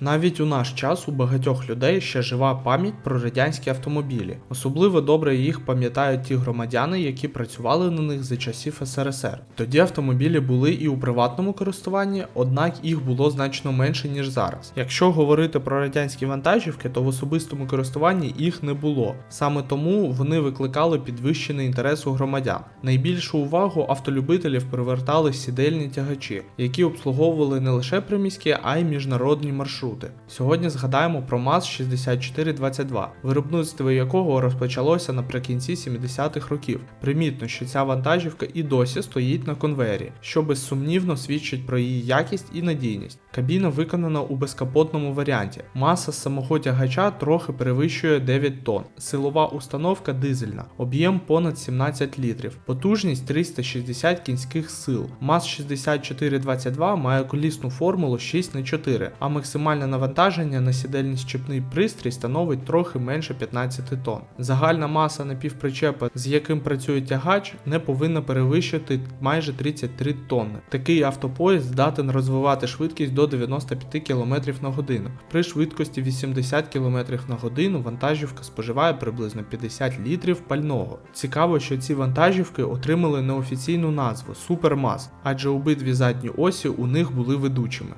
Навіть у наш час у багатьох людей ще жива пам'ять про радянські автомобілі. Особливо добре їх пам'ятають ті громадяни, які працювали на них за часів СРСР. Тоді автомобілі були і у приватному користуванні, однак їх було значно менше ніж зараз. Якщо говорити про радянські вантажівки, то в особистому користуванні їх не було. Саме тому вони викликали підвищений інтерес у громадян. Найбільшу увагу автолюбителів привертали сідельні тягачі, які обслуговували не лише приміські, а й міжнародні маршрути. Сьогодні згадаємо про МАЗ 6422, виробництво якого розпочалося наприкінці 70-х років. Примітно, що ця вантажівка і досі стоїть на конвеєрі, що безсумнівно свідчить про її якість і надійність. Кабіна виконана у безкапотному варіанті. Маса самого тягача трохи перевищує 9 тонн. Силова установка дизельна, об'єм понад 17 літрів, потужність 360 кінських сил. МАЗ 6422 має колісну формулу 6 х 4 а максимальне навантаження на сідельний щепний пристрій становить трохи менше 15 тонн. Загальна маса напівпричепа, з яким працює тягач, не повинна перевищити майже 33 тонни. Такий автопоїзд здатен розвивати швидкість до 95 км на годину. При швидкості 80 км на годину вантажівка споживає приблизно 50 літрів пального. Цікаво, що ці вантажівки отримали неофіційну назву Супермаз, адже обидві задні осі у них були ведучими.